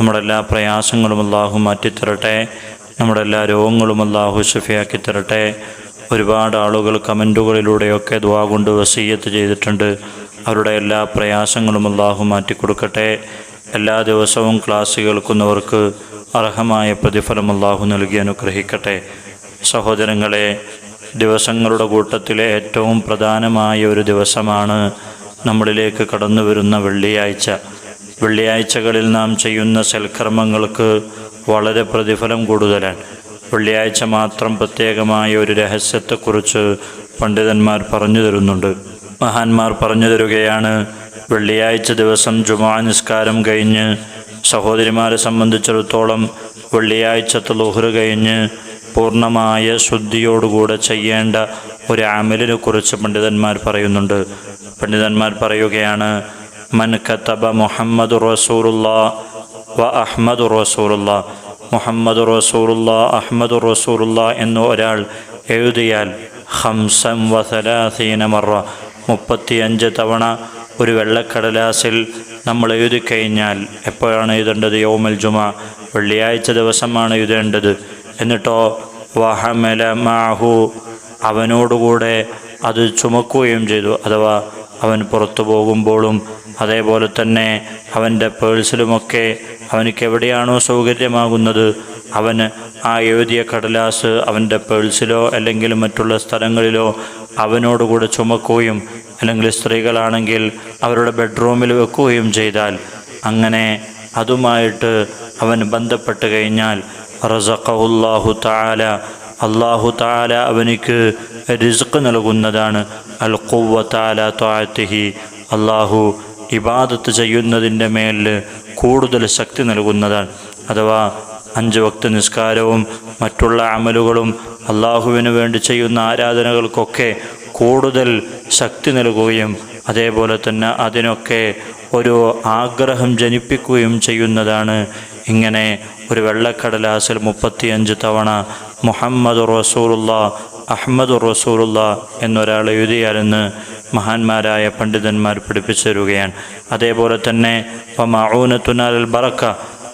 നമ്മുടെ എല്ലാ പ്രയാസങ്ങളും അള്ളാഹു മാറ്റിത്തരട്ടെ. നമ്മുടെ എല്ലാ രോഗങ്ങളും അള്ളാഹു ഷഫിയാക്കി തരട്ടെ ഒരുപാട് ആളുകൾ കമന്റുകളിലൂടെയൊക്കെ ദ്വാ കൊണ്ട് വസീയത്ത് ചെയ്തിട്ടുണ്ട്. അവരുടെ എല്ലാ പ്രയാസങ്ങളും അള്ളാഹു മാറ്റിക്കൊടുക്കട്ടെ. എല്ലാ ദിവസവും ക്ലാസ് കേൾക്കുന്നവർക്ക് അർഹമായ പ്രതിഫലം അള്ളാഹു നൽകി അനുഗ്രഹിക്കട്ടെ. സഹോദരങ്ങളെ ദിവസങ്ങളുടെ കൂട്ടത്തിലെ ഏറ്റവും പ്രധാനമായ ഒരു ദിവസമാണ് നമ്മളിലേക്ക് കടന്നു വരുന്ന വെള്ളിയാഴ്ച. വെള്ളിയാഴ്ചകളിൽ നാം ചെയ്യുന്ന സൽക്കർമ്മങ്ങൾക്ക് വളരെ പ്രതിഫലം കൂടുതലാണ്. വെള്ളിയാഴ്ച മാത്രം പ്രത്യേകമായ ഒരു രഹസ്യത്തെക്കുറിച്ച് പണ്ഡിതന്മാർ പറഞ്ഞു തരുന്നുണ്ട്. മഹാന്മാർ പറഞ്ഞു തരുകയാണ് വെള്ളിയാഴ്ച ദിവസം ജുമാ നിസ്കാരം കഴിഞ്ഞ് സഹോദരിമാരെ സംബന്ധിച്ചിടത്തോളം വെള്ളിയാഴ്ചത്തെ ലുഹറ് കഴിഞ്ഞ് പൂർണമായ ശുദ്ധിയോടുകൂടെ ചെയ്യേണ്ട ഒരു അമലിനെ കുറിച്ച് പണ്ഡിതന്മാർ പറയുന്നുണ്ട്. പണ്ഡിതന്മാർ പറയുകയാണ് മൻ കത്തബ മുഹമ്മദ് റസൂറുള്ള വ അഹ്മദ് റസൂറുള്ള മുഹമ്മദ് റസൂറുള്ള അഹ്മദ് റസൂറുള്ള എന്ന് ഒരാൾ എഴുതിയാൽ ഹംസം വസലാസീന മറ. മുപ്പത്തിയഞ്ച് തവണ ഒരു വെള്ളക്കടലാസിൽ നമ്മൾ എഴുതി കഴിഞ്ഞാൽ എപ്പോഴാണ് എഴുതേണ്ടത്? യോമൽ ജുമ. വെള്ളിയാഴ്ച ദിവസമാണ് എഴുതേണ്ടത്. എന്നിട്ടോ വഹമല മാഹു. അവനോടുകൂടെ അത് ചുമക്കുകയും ചെയ്തു. അഥവാ അവൻ പുറത്തു പോകുമ്പോഴും അതേപോലെ തന്നെ അവന്റെ പേഴ്സിലുമൊക്കെ അവനക്ക് എവിടെയാണോ സൗകര്യമാകുന്നത് അവന് ആ എഴുതിയ കടലാസ് അവന്റെ പേഴ്സിലോ അല്ലെങ്കിൽ മറ്റുള്ള സ്ഥലങ്ങളിലോ അവനോടുകൂടെ ചുമക്കുകയും അല്ലെങ്കിൽ സ്ത്രീകളാണെങ്കിൽ അവരുടെ ബെഡ്റൂമിൽ വെക്കുകയും ചെയ്താൽ അങ്ങനെ അതുമായിട്ട് അവൻ ബന്ധപ്പെട്ട് കഴിഞ്ഞാൽ റസഖഹുല്ലാഹു താല അള്ളാഹു താല അവനിക്ക് റിസ്ക് നൽകുന്നതാണ്. അൽ കുവ്വത്താല ത്വാത്തിഹി അള്ളാഹു ഇബാദത്ത് ചെയ്യുന്നതിന്റെ മേലിൽ കൂടുതൽ ശക്തി നൽകുന്നതാണ്. അഥവാ അഞ്ച് വക്ത നിസ്കാരവും മറ്റുള്ള അമലുകളും അള്ളാഹുവിന് വേണ്ടി ചെയ്യുന്ന ആരാധനകൾക്കൊക്കെ കൂടുതൽ ശക്തി നൽകുകയും അതേപോലെ തന്നെ അതിനൊക്കെ ഒരു ആഗ്രഹം ജനിപ്പിക്കുകയും ചെയ്യുന്നതാണ്. ഇങ്ങനെ ഒരു വെള്ളക്കടലാസിൽ മുപ്പത്തിയഞ്ച് തവണ മുഹമ്മദ് റസൂറുള്ള അഹമ്മദ് റസൂറുള്ള എന്നൊരാൾ എഴുതിയാലെന്ന് മഹാന്മാരായ പണ്ഡിതന്മാർ പഠിപ്പിച്ചു തരുകയാണ് അതേപോലെ തന്നെ മഊനത്തുനാൽ ബറക്ക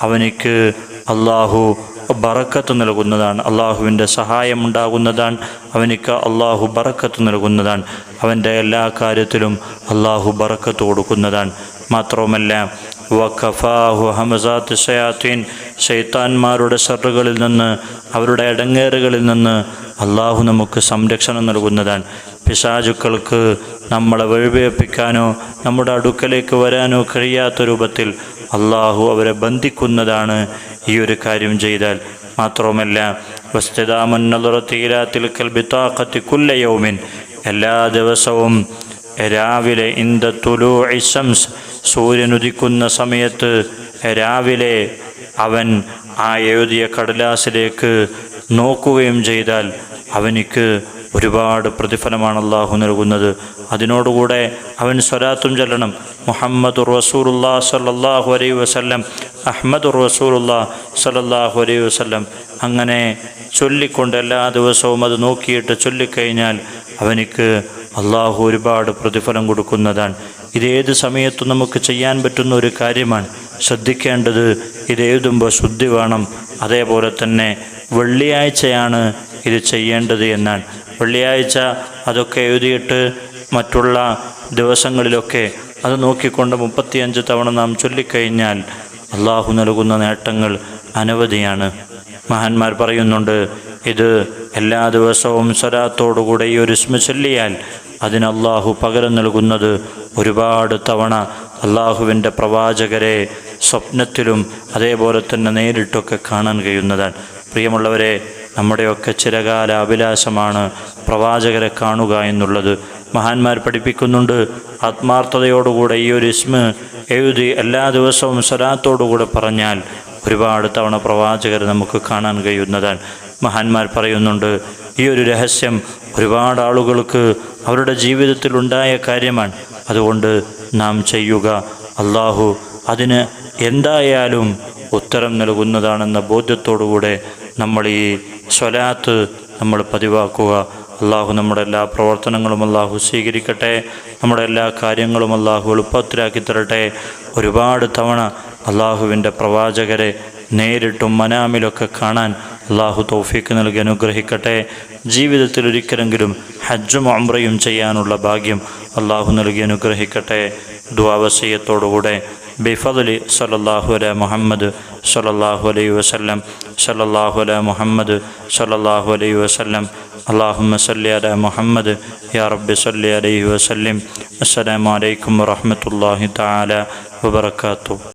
അവനിക്ക് അള്ളാഹു ബറക്കത്ത് നൽകുന്നതാണ്. അള്ളാഹുവിന്റെ സഹായം ഉണ്ടാകുന്നതാണ് അവനിക്ക് അള്ളാഹു ബറക്കത്ത് നൽകുന്നതാണ്. അവന്റെ എല്ലാ കാര്യത്തിലും അള്ളാഹു ബറക്കത്ത് കൊടുക്കുന്നതാണ്. മാത്രവുമല്ല വഖഫാഹു ഹമസാത്ത് ഷയാത്തീൻ ഷെയ്ത്താന്മാരുടെ ഷറുകളിൽ നിന്ന് അവരുടെ ഇടങ്ങേറുകളിൽ നിന്ന് അള്ളാഹു നമുക്ക് സംരക്ഷണം നൽകുന്നതാണ്. പിശാചുക്കൾക്ക് നമ്മളെ വഴിവേപ്പിക്കാനോ നമ്മുടെ അടുക്കലേക്ക് വരാനോ കഴിയാത്ത രൂപത്തിൽ അള്ളാഹു അവരെ ബന്ധിക്കുന്നതാണ് ഈ ഒരു കാര്യം ചെയ്താൽ. മാത്രവുമല്ല കുല്ലയൗമിൻ എല്ലാ ദിവസവും രാവിലെ ഇന്ദ തുലു ഇഷംസ് സൂര്യൻ ഉദിക്കുന്ന സമയത്ത് രാവിലെ അവൻ ആ എഴുതിയ കടലാസിലേക്ക് നോക്കുകയും ചെയ്താൽ അവനിക്ക് ഒരുപാട് പ്രതിഫലമാണ് അള്ളാഹു നൽകുന്നത്. അതിനോടുകൂടെ അവൻ സ്വരാത്തും ചെല്ലണം. മുഹമ്മദ് റസൂറുല്ലാ സല്ലാഹു അലൈഹി വസ്ല്ലം അഹമ്മദ് റസൂറുല്ലാ സല്ലാഹു അലൈഹി വസ്ല്ലം അങ്ങനെ ചൊല്ലിക്കൊണ്ട് എല്ലാ ദിവസവും അത് നോക്കിയിട്ട് ചൊല്ലിക്കഴിഞ്ഞാൽ അവനിക്ക് അള്ളാഹു ഒരുപാട് പ്രതിഫലം കൊടുക്കുന്നതാണ്. ഇതേത് സമയത്തും നമുക്ക് ചെയ്യാൻ പറ്റുന്ന ഒരു കാര്യമാണ്. ശ്രദ്ധിക്കേണ്ടത് ഇത് എഴുതുമ്പോൾ ശുദ്ധി വേണം. അതേപോലെ തന്നെ വെള്ളിയാഴ്ചയാണ് ഇത് ചെയ്യേണ്ടത് എന്നാണ്. വെള്ളിയാഴ്ച അതൊക്കെ എഴുതിയിട്ട് മറ്റുള്ള ദിവസങ്ങളിലൊക്കെ അത് നോക്കിക്കൊണ്ട് മുപ്പത്തിയഞ്ച് തവണ നാം ചൊല്ലിക്കഴിഞ്ഞാൽ അള്ളാഹു നൽകുന്ന നേട്ടങ്ങൾ അനവധിയാണ്. മഹാന്മാർ പറയുന്നുണ്ട് ഇത് എല്ലാ ദിവസവും സ്വരാത്തോടുകൂടെ ഈ ഒരു സ്മ ചൊല്ലിയാൽ അതിന് അള്ളാഹു പകരം നൽകുന്നത് ഒരുപാട് തവണ അള്ളാഹുവിന്റെ പ്രവാചകരെ സ്വപ്നത്തിലും അതേപോലെ തന്നെ നേരിട്ടൊക്കെ കാണാൻ കഴിയുന്നതാണ്. പ്രിയമുള്ളവരെ നമ്മുടെയൊക്കെ ചിരകാല അഭിലാഷമാണ് പ്രവാചകരെ കാണുക എന്നുള്ളത്. മഹാന്മാർ പഠിപ്പിക്കുന്നുണ്ട് ആത്മാർത്ഥതയോടുകൂടെ ഈ ഒരു ഇസ്മ എഴുതി എല്ലാ ദിവസവും സ്വലാത്തോടുകൂടെ പറഞ്ഞാൽ ഒരുപാട് തവണ പ്രവാചകരെ നമുക്ക് കാണാൻ കഴിയുന്നതാണ്. മഹാന്മാർ പറയുന്നുണ്ട് ഈ ഒരു രഹസ്യം ഒരുപാട് ആളുകൾക്ക് അവരുടെ ജീവിതത്തിൽ ഉണ്ടായ കാര്യമാണ്. അതുകൊണ്ട് നാം ചെയ്യുക അള്ളാഹു അതിന് എന്തായാലും ഉത്തരം നൽകുന്നതാണെന്ന ബോധ്യത്തോടുകൂടെ നമ്മൾ ഈ സ്വലാത്ത് നമ്മൾ പതിവാക്കുക. അള്ളാഹു നമ്മുടെ എല്ലാ പ്രവർത്തനങ്ങളും അള്ളാഹു സ്വീകരിക്കട്ടെ. നമ്മുടെ എല്ലാ കാര്യങ്ങളും അള്ളാഹു എളുപ്പത്തിലാക്കി തരട്ടെ. ഒരുപാട് തവണ അള്ളാഹുവിന്റെ പ്രവാചകരെ നേരിട്ടും മനാമിലൊക്കെ കാണാൻ അള്ളാഹു തൗഫീക്ക് നൽകി അനുഗ്രഹിക്കട്ടെ. ജീവിതത്തിൽ ഒരിക്കലെങ്കിലും ഹജ്ജും അമ്രയും ചെയ്യാനുള്ള ഭാഗ്യം അള്ളാഹു നൽകി അനുഗ്രഹിക്കട്ടെ. ദ്വാവസയത്തോടുകൂടെ ബിഫദലി സലല്ലാഹു അല മുഹമ്മദ് സലല്ലാഹു അലൈ വസല്ലം സലല്ലാഹു അല മുഹമ്മദ് സലല്ലാഹു അലൈ വസല്ലം. അള്ളാഹുമ്മ സല്ലി അല മുഹമ്മദ് യാ റബ്ബി സല്ലി അലൈഹി വസല്ലിം. അസ്സലാമലൈക്കും വറഹമത്തല്ലാഹി താല വബർക്കാത്തു